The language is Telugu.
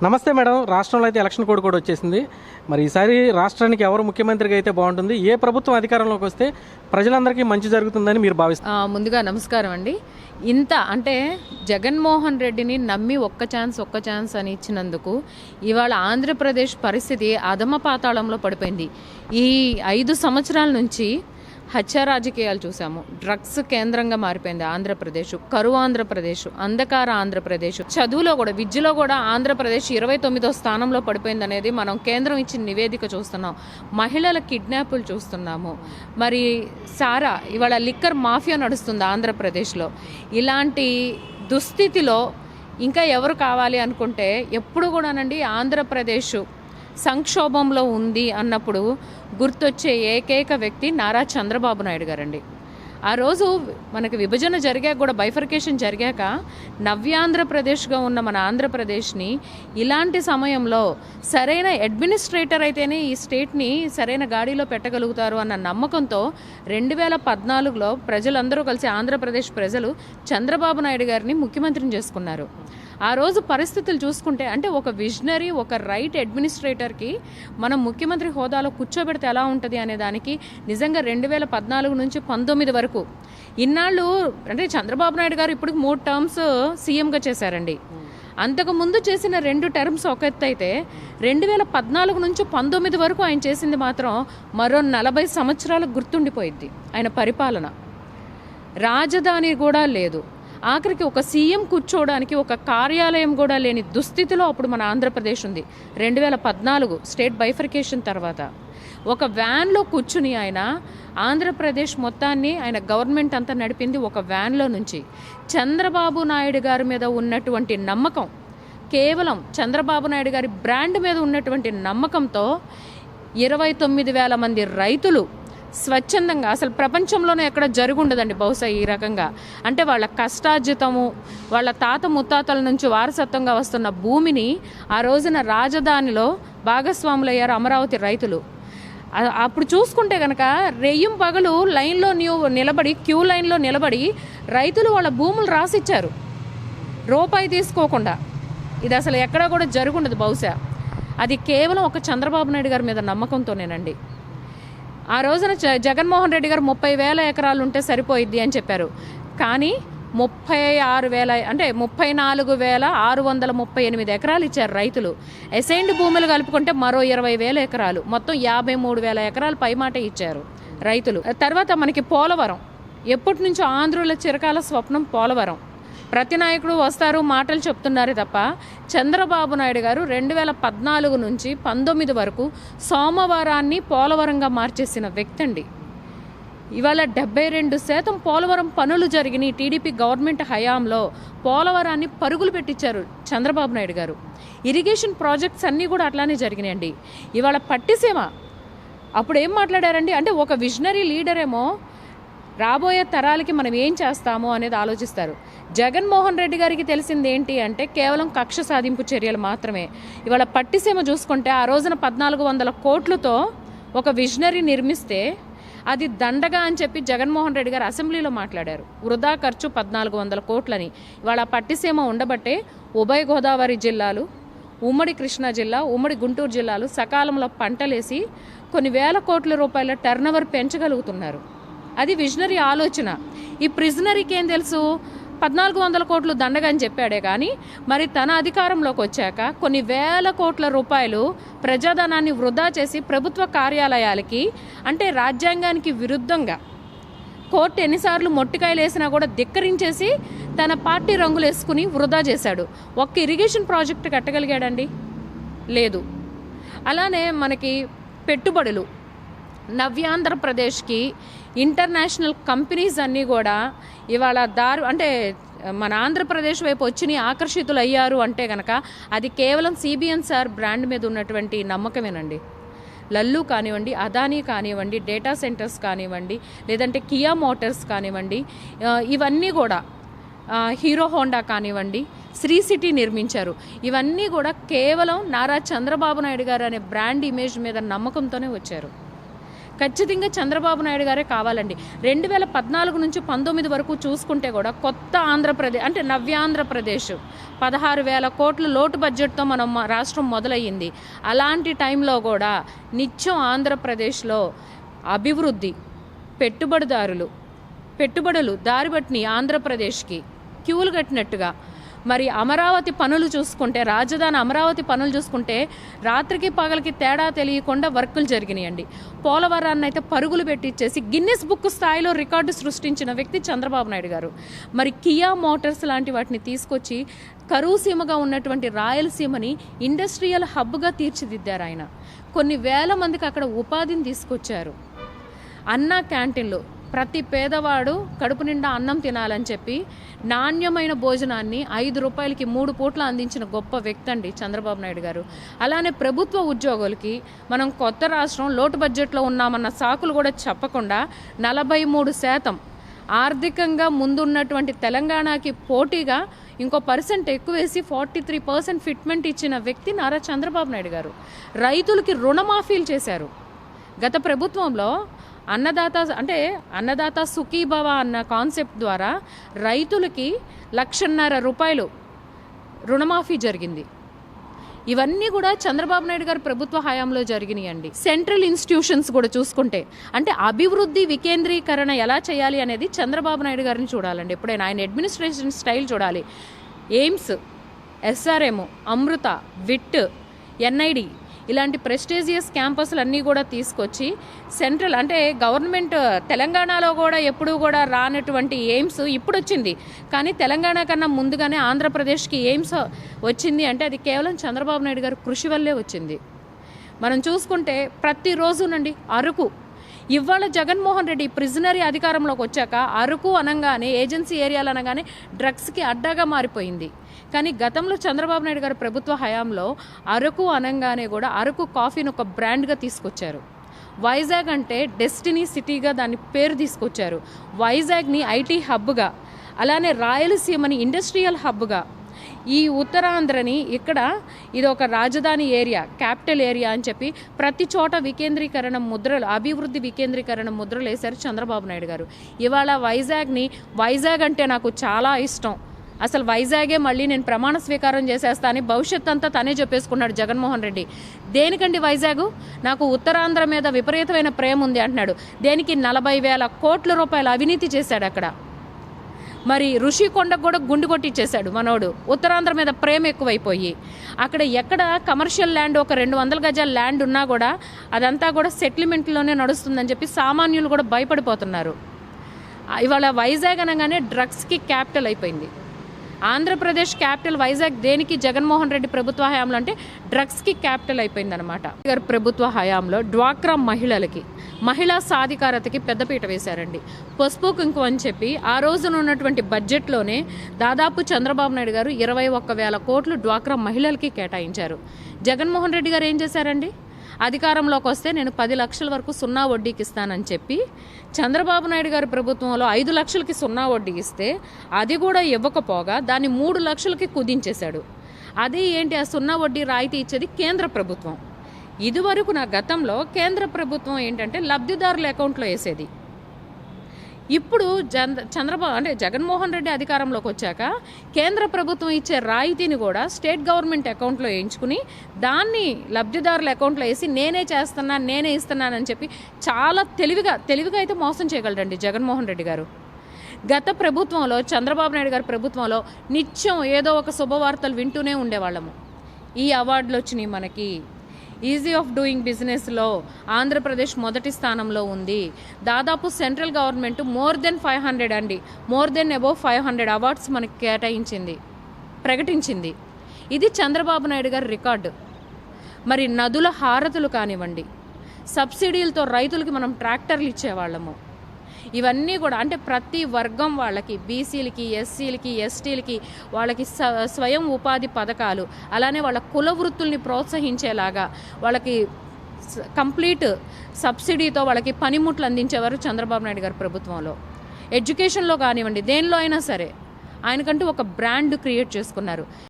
నమస్తే మేడం. రాష్ట్రంలో అయితే ఎలక్షన్ కోడ్ కూడా వచ్చేసింది. మరి ఈసారి రాష్ట్రానికి ఎవరు ముఖ్యమంత్రిగా అయితే బాగుంటుంది? ఏ ప్రభుత్వం అధికారంలోకి వస్తే ప్రజలందరికీ మంచి జరుగుతుందని మీరు భావిస్తారు ఆ, ముందుగా నమస్కారం అండి. ఇంత అంటే జగన్మోహన్ రెడ్డిని నమ్మి ఒక్క ఛాన్స్ ఒక్క ఛాన్స్ అని ఇచ్చినందుకు ఇవాళ ఆంధ్రప్రదేశ్ పరిస్థితి అధమ పాతాళంలో పడిపోయింది. ఈ ఐదు సంవత్సరాల నుంచి హత్య రాజకీయాలు చూసాము డ్రగ్స్ కేంద్రంగా మారిపోయింది ఆంధ్రప్రదేశ్ కరువు ఆంధ్రప్రదేశ్ అంధకార ఆంధ్రప్రదేశ్. చదువులో కూడా విద్యలో కూడా ఆంధ్రప్రదేశ్ ఇరవై తొమ్మిదో స్థానంలో పడిపోయింది అనేది మనం కేంద్రం ఇచ్చిన నివేదిక చూస్తున్నాం. మహిళల కిడ్నాపులు చూస్తున్నాము. మరి సారా ఇవాళ లిక్కర్ మాఫియా నడుస్తుంది ఆంధ్రప్రదేశ్లో. ఇలాంటి దుస్థితిలో ఇంకా ఎవరు కావాలి అనుకుంటే ఎప్పుడు కూడానండి ఆంధ్రప్రదేశ్ సంక్షోభంలో ఉంది అన్నప్పుడు గుర్తొచ్చే ఏకైక వ్యక్తి నారా చంద్రబాబు నాయుడు గారండి. ఆ రోజు మనకి విభజన జరిగాక కూడా బైఫర్కేషన్ జరిగాక నవ్యాంధ్రప్రదేశ్గా ఉన్న మన ఆంధ్రప్రదేశ్ని ఇలాంటి సమయంలో సరైన అడ్మినిస్ట్రేటర్ అయితేనే ఈ స్టేట్ని సరైన గాడిలో పెట్టగలుగుతారు అన్న నమ్మకంతో రెండు వేల పద్నాలుగులో ప్రజలందరూ కలిసి ఆంధ్రప్రదేశ్ ప్రజలు చంద్రబాబు నాయుడు గారిని ముఖ్యమంత్రిని చేసుకున్నారు. ఆ రోజు పరిస్థితులు చూసుకుంటే అంటే ఒక విజనరీ ఒక రైట్ అడ్మినిస్ట్రేటర్కి మనం ముఖ్యమంత్రి హోదాలో కూర్చోబెడితే ఎలా ఉంటుంది అనే దానికి నిజంగా రెండు వేల పద్నాలుగు నుంచి పంతొమ్మిది వరకు ఇన్నాళ్ళు అంటే చంద్రబాబు నాయుడు గారు ఇప్పుడు మూడు టర్మ్స్ సీఎంగా చేశారండి. అంతకు ముందు చేసిన రెండు టర్మ్స్ ఒక ఎత్తు అయితే రెండు వేల పద్నాలుగు నుంచి పంతొమ్మిది వరకు ఆయన చేసింది మాత్రం మరో నలభై సంవత్సరాలకు గుర్తుండిపోయిద్ది ఆయన పరిపాలన. రాజధాని కూడా లేదు. ఆఖరికి ఒక సీఎం కూర్చోవడానికి ఒక కార్యాలయం కూడా లేని దుస్థితిలో అప్పుడు మన ఆంధ్రప్రదేశ్ ఉంది. రెండు వేల పద్నాలుగు స్టేట్ బైఫర్కేషన్ తర్వాత. ఒక వ్యాన్లో కూర్చుని ఆయన ఆంధ్రప్రదేశ్ మొత్తాన్ని ఆయన గవర్నమెంట్ అంతా నడిపింది ఒక వ్యాన్లో నుంచి. చంద్రబాబు నాయుడు గారి మీద ఉన్నటువంటి నమ్మకం కేవలం చంద్రబాబు నాయుడు గారి బ్రాండ్ మీద ఉన్నటువంటి నమ్మకంతో ఇరవై తొమ్మిది వేల మంది రైతులు స్వచ్ఛందంగా అసలు ప్రపంచంలోనే ఎక్కడ జరుగుండదండి బహుశా ఈ రకంగా. అంటే వాళ్ళ కష్టార్జితము వాళ్ళ తాత ముత్తాతల నుంచి వారసత్వంగా వస్తున్న భూమిని ఆ రోజున రాజధానిలో భాగస్వాములయ్యారు అమరావతి రైతులు. అప్పుడు చూసుకుంటే కనుక రెయ్యం పగలు లైన్లో న్యూ నిలబడి క్యూ లైన్లో నిలబడి రైతులు వాళ్ళ భూములు రాసిచ్చారు. రూపాయి తీసుకోకుండా. ఇది అసలు ఎక్కడా కూడా జరుగుండదు బహుశా. అది కేవలం ఒక చంద్రబాబు నాయుడు గారి మీద నమ్మకంతోనేనండి. ఆ రోజున జగన్మోహన్ రెడ్డి గారు ముప్పై వేల ఎకరాలు ఉంటే సరిపోయిద్ది అని చెప్పారు. కానీ ముప్పై ఆరు వేల అంటే ముప్పై నాలుగు వేల ఆరు వందల ముప్పై ఎనిమిది ఎకరాలు ఇచ్చారు రైతులు. అసైన్డ్ భూములు కలుపుకుంటే మరో ఇరవై వేల ఎకరాలు మొత్తం యాభై మూడు వేల ఎకరాలు పైమాట ఇచ్చారు రైతులు. తర్వాత మనకి పోలవరం. ఎప్పటి నుంచో ఆంధ్రుల చిరకాల స్వప్నం పోలవరం. ప్రతి నాయకుడు వస్తారు మాటలు చెప్తున్నారే తప్ప చంద్రబాబు నాయుడు గారు రెండు వేల పద్నాలుగు నుంచి పంతొమ్మిది వరకు సోమవారాన్ని పోలవరంగా మార్చేసిన వ్యక్తి అండి ఇవాళ డెబ్బై రెండు శాతం పోలవరం పనులు జరిగినాయి టీడీపీ గవర్నమెంట్ హయాంలో పోలవరాన్ని పరుగులు పెట్టించారు చంద్రబాబు నాయుడు గారు. ఇరిగేషన్ ప్రాజెక్ట్స్ అన్నీ కూడా అట్లానే జరిగినాయండి. ఇవాళ పట్టిసీమ అప్పుడు ఏం మాట్లాడారండి? అంటే ఒక విజనరీ లీడరేమో రాబోయే తరాలకి మనం ఏం చేస్తామో అనేది ఆలోచిస్తారు. జగన్మోహన్ రెడ్డి గారికి తెలిసింది ఏంటి అంటే కేవలం కక్ష సాధింపు చర్యలు మాత్రమే. ఇవాళ పట్టిసీమ చూసుకుంటే ఆ రోజున పద్నాలుగు వందల కోట్లతో ఒక విజనరీ నిర్మిస్తే అది దండగా అని చెప్పి జగన్మోహన్ రెడ్డి గారు అసెంబ్లీలో మాట్లాడారు. వృధా ఖర్చు పద్నాలుగు వందల కోట్లని. ఇవాళ పట్టిసీమ ఉండబట్టే ఉభయ గోదావరి జిల్లాలు ఉమ్మడి కృష్ణా జిల్లా ఉమ్మడి గుంటూరు జిల్లాలు సకాలంలో పంటలేసి కొన్ని వేల కోట్ల రూపాయల టర్నవర్ పెంచగలుగుతున్నారు. అది విజనరీ ఆలోచన. ఈ ప్రిజనరీకి ఏం తెలుసు? పద్నాలుగు వందల కోట్లు దండగా అని చెప్పాడే కానీ మరి తన అధికారంలోకి వచ్చాక కొన్ని వేల కోట్ల రూపాయలు ప్రజాధనాన్ని వృధా చేసి ప్రభుత్వ కార్యాలయాలకి అంటే రాజ్యాంగానికి విరుద్ధంగా కోర్టు ఎన్నిసార్లు మొట్టికాయలు వేసినా కూడా ధిక్కరించేసి తన పార్టీ రంగులు వేసుకుని వృధా చేశాడు. ఒక్క ఇరిగేషన్ ప్రాజెక్ట్ కట్టగలిగాడండి? లేదు. అలానే మనకి పెట్టుబడులు. నవ్యాంధ్రప్రదేశ్కి ఇంటర్నేషనల్ కంపెనీస్ అన్నీ కూడా ఇవాళ దారు అంటే మన ఆంధ్రప్రదేశ్ వైపు వచ్చి ఆకర్షితులు అయ్యారు అంటే కనుక అది కేవలం సిబిఎన్ సార్ బ్రాండ్ మీద ఉన్నటువంటి నమ్మకమేనండి. లల్లు కానివ్వండి అదానీ కానివ్వండి డేటా సెంటర్స్ కానివ్వండి లేదంటే కియా మోటార్స్ కానివ్వండి ఇవన్నీ కూడా హీరో హోండా కానివ్వండి శ్రీ సిటీ నిర్మించారు. ఇవన్నీ కూడా కేవలం నారా చంద్రబాబు నాయుడు గారు అనే బ్రాండ్ ఇమేజ్ మీద నమ్మకంతోనే వచ్చారు. ఖచ్చితంగా చంద్రబాబు నాయుడు గారే కావాలండి. రెండు వేల పద్నాలుగు నుంచి పంతొమ్మిది వరకు చూసుకుంటే కూడా కొత్త ఆంధ్రప్రదేశ్ అంటే నవ్యాంధ్రప్రదేశ్. పదహారు వేల కోట్ల లోటు బడ్జెట్తో మనం రాష్ట్రం మొదలయ్యింది. అలాంటి టైంలో కూడా నిత్యం ఆంధ్రప్రదేశ్లో అభివృద్ధి పెట్టుబడిదారులు పెట్టుబడులు దారిబట్టిని ఆంధ్రప్రదేశ్కి క్యూలు కట్టినట్టుగా మరి అమరావతి పనులు చూసుకుంటే రాజధాని అమరావతి పనులు చూసుకుంటే రాత్రికి పగలకి తేడా తెలియకుండా వర్కులు జరిగినాయండి. పోలవరాన్ని అయితే పరుగులు పెట్టించేసి గిన్నెస్ బుక్ స్థాయిలో రికార్డు సృష్టించిన వ్యక్తి చంద్రబాబు నాయుడు గారు. మరి కియా మోటార్స్ లాంటి వాటిని తీసుకొచ్చి కరువు సీమగా ఉన్నటువంటి రాయలసీమని ఇండస్ట్రియల్ హబ్గా తీర్చిదిద్దారు ఆయన. కొన్ని వేల మందికి అక్కడ ఉపాధిని తీసుకొచ్చారు. అన్నా క్యాంటీన్లు ప్రతి పేదవాడు కడుపు నిండా అన్నం తినాలని చెప్పి నాణ్యమైన భోజనాన్ని ఐదు రూపాయలకి మూడు పూట్ల అందించిన గొప్ప వ్యక్తి అండి చంద్రబాబు నాయుడు గారు. అలానే ప్రభుత్వ ఉద్యోగులకి మనం కొత్త రాష్ట్రం లోటు బడ్జెట్లో ఉన్నామన్న సాకులు కూడా చెప్పకుండా నలభై మూడు శాతం ఆర్థికంగా ముందున్నటువంటి తెలంగాణకి పోటీగా ఇంకో పర్సెంట్ ఎక్కువేసి ఫార్టీ త్రీ పర్సెంట్ ఫిట్మెంట్ ఇచ్చిన వ్యక్తి నారా చంద్రబాబు నాయుడు గారు. రైతులకి రుణమాఫీలు చేశారు. గత ప్రభుత్వంలో అన్నదాత అంటే అన్నదాత సుఖీభవ అన్న కాన్సెప్ట్ ద్వారా రైతులకి లక్షన్నర రూపాయలు రుణమాఫీ జరిగింది. ఇవన్నీ కూడా చంద్రబాబు నాయుడు గారి ప్రభుత్వ హయాంలో జరిగినాయండి. సెంట్రల్ ఇన్స్టిట్యూషన్స్ కూడా చూసుకుంటే అంటే అభివృద్ధి వికేంద్రీకరణ ఎలా చేయాలి అనేది చంద్రబాబు నాయుడు గారిని చూడాలండి. ఎప్పుడైనా ఆయన అడ్మినిస్ట్రేషన్ స్టైల్ చూడాలి. AIIMS SRM Amrita VIT NID ఇలాంటి ప్రెస్టేజియస్ క్యాంపస్లు అన్నీ కూడా తీసుకొచ్చి సెంట్రల్ అంటే గవర్నమెంట్ తెలంగాణలో కూడా ఎప్పుడూ కూడా రానటువంటి ఎయిమ్స్ ఇప్పుడు వచ్చింది. కానీ తెలంగాణ కన్నా ముందుగానే ఆంధ్రప్రదేశ్కి ఎయిమ్స్ వచ్చింది అంటే అది కేవలం చంద్రబాబు నాయుడు గారు కృషి వల్లే వచ్చింది. మనం చూసుకుంటే ప్రతిరోజునండి అరకు. ఇవాళ జగన్మోహన్ రెడ్డి ప్రిజనరీ అధికారంలోకి వచ్చాక అరకు అనగానే ఏజెన్సీ ఏరియాలు అనగానే డ్రగ్స్కి అడ్డాగా మారిపోయింది. కానీ గతంలో చంద్రబాబు నాయుడు గారు ప్రభుత్వ హయాంలో అరకు అనగానే కూడా అరకు కాఫీని ఒక బ్రాండ్గా తీసుకొచ్చారు. వైజాగ్ అంటే డెస్టినీ సిటీగా దాని పేరు తీసుకొచ్చారు. వైజాగ్ని ఐటీ హబ్గా అలానే రాయలసీమని ఇండస్ట్రియల్ హబ్గా. ఈ ఉత్తరాంధ్రని ఇక్కడ ఇది ఒక రాజధాని ఏరియా క్యాపిటల్ ఏరియా అని చెప్పి ప్రతి చోట వికేంద్రీకరణ ముద్రలు అభివృద్ధి వికేంద్రీకరణ ముద్రలు వేశారు చంద్రబాబు నాయుడు గారు. ఇవాళ వైజాగ్ని వైజాగ్ అంటే నాకు చాలా ఇష్టం. అసలు వైజాగే మళ్ళీ నేను ప్రమాణ స్వీకారం చేసేస్తా అని భవిష్యత్ అంతా తనే చెప్పేసుకున్నాడు జగన్మోహన్ రెడ్డి. దేనికండి వైజాగ్? నాకు ఉత్తరాంధ్ర మీద విపరీతమైన ప్రేమ ఉంది అంటున్నాడు. దేనికి నలభై వేల కోట్ల రూపాయల అవినీతి చేశాడు అక్కడ. మరి ఋషికొండకు కూడా గుండు కొట్టిచ్చేశాడు మనోడు. ఉత్తరాంధ్ర మీద ప్రేమ ఎక్కువైపోయి. అక్కడ ఎక్కడ కమర్షియల్ ల్యాండ్ ఒక రెండు వందల గజాల ల్యాండ్ ఉన్నా కూడా అదంతా కూడా సెటిల్మెంట్లోనే నడుస్తుందని చెప్పి సామాన్యులు కూడా భయపడిపోతున్నారు. ఇవాళ వైజాగ్ అనగానే డ్రగ్స్కి క్యాపిటల్ అయిపోయింది. ఆంధ్రప్రదేశ్ క్యాపిటల్ వైజాగ్ దేనికి జగన్మోహన్ రెడ్డి ప్రభుత్వ హయాంలో అంటే డ్రగ్స్కి క్యాపిటల్ అయిపోయింది అనమాట గారి ప్రభుత్వ హయాంలో డ్వాక్రా మహిళలకి మహిళా సాధికారతకి పెద్దపీట వేశారండి. పసుపు కుంకుమ అని చెప్పి ఆ రోజున ఉన్నటువంటి బడ్జెట్లోనే దాదాపు చంద్రబాబు నాయుడు గారు ఇరవై ఒక్క వేల కోట్లు డ్వాక్రా మహిళలకి కేటాయించారు. జగన్మోహన్ రెడ్డి గారు ఏం చేశారండి? అధికారంలోకి వస్తే నేను పది లక్షల వరకు సున్నా వడ్డీకి ఇస్తానని చెప్పి చంద్రబాబు నాయుడు గారి ప్రభుత్వంలో ఐదు లక్షలకి సున్నా వడ్డీ ఇస్తే అది కూడా ఇవ్వకపోగా దాన్ని మూడు లక్షలకి కుదించేశాడు. అది ఏంటి? ఆ సున్నా వడ్డీ రాయితీ ఇచ్చేది కేంద్ర ప్రభుత్వం. ఇదివరకు నా గతంలో కేంద్ర ప్రభుత్వం ఏంటంటే లబ్ధిదారుల అకౌంట్లో వేసేది. ఇప్పుడు జన్ చంద్రబాబు అంటే జగన్మోహన్ రెడ్డి అధికారంలోకి వచ్చాక కేంద్ర ప్రభుత్వం ఇచ్చే రాయితీని కూడా స్టేట్ గవర్నమెంట్ అకౌంట్లో వేయించుకుని దాన్ని లబ్ధిదారుల అకౌంట్లో వేసి నేనే చేస్తున్నాను నేనే ఇస్తున్నానని చెప్పి చాలా తెలివిగా తెలివిగా అయితే మోసం చేయగలరండి జగన్మోహన్ రెడ్డి గారు. గత ప్రభుత్వంలో చంద్రబాబు నాయుడు గారి ప్రభుత్వంలో నిత్యం ఏదో ఒక శుభవార్తలు వింటూనే ఉండేవాళ్ళము. ఈ అవార్డులు వచ్చినాయి మనకి ఈజీ ఆఫ్ డూయింగ్ బిజినెస్లో ఆంధ్రప్రదేశ్ మొదటి స్థానంలో ఉంది. దాదాపు central government more than five hundred అండి. More than above five hundred awards మనకి కేటాయించింది ప్రకటించింది. ఇది చంద్రబాబు నాయుడు గారి రికార్డు. మరి నదుల హారతులు కానివ్వండి సబ్సిడీలతో రైతులకి మనం ట్రాక్టర్లు ఇచ్చేవాళ్ళము. ఇవన్నీ కూడా అంటే ప్రతి వర్గం వాళ్ళకి బీసీలకి ఎస్సీలకి ఎస్టీలకి వాళ్ళకి స- స్వయం ఉపాధి పథకాలు అలానే వాళ్ళ కుల వృత్తుల్ని ప్రోత్సహించేలాగా వాళ్ళకి కంప్లీట్ సబ్సిడీతో వాళ్ళకి పనిముట్లు అందించేవారు చంద్రబాబు నాయుడు గారి ప్రభుత్వంలో. ఎడ్యుకేషన్లో కానివ్వండి దేనిలో అయినా సరే ఆయనకంటూ ఒక బ్రాండ్ క్రియేట్ చేసుకున్నారు.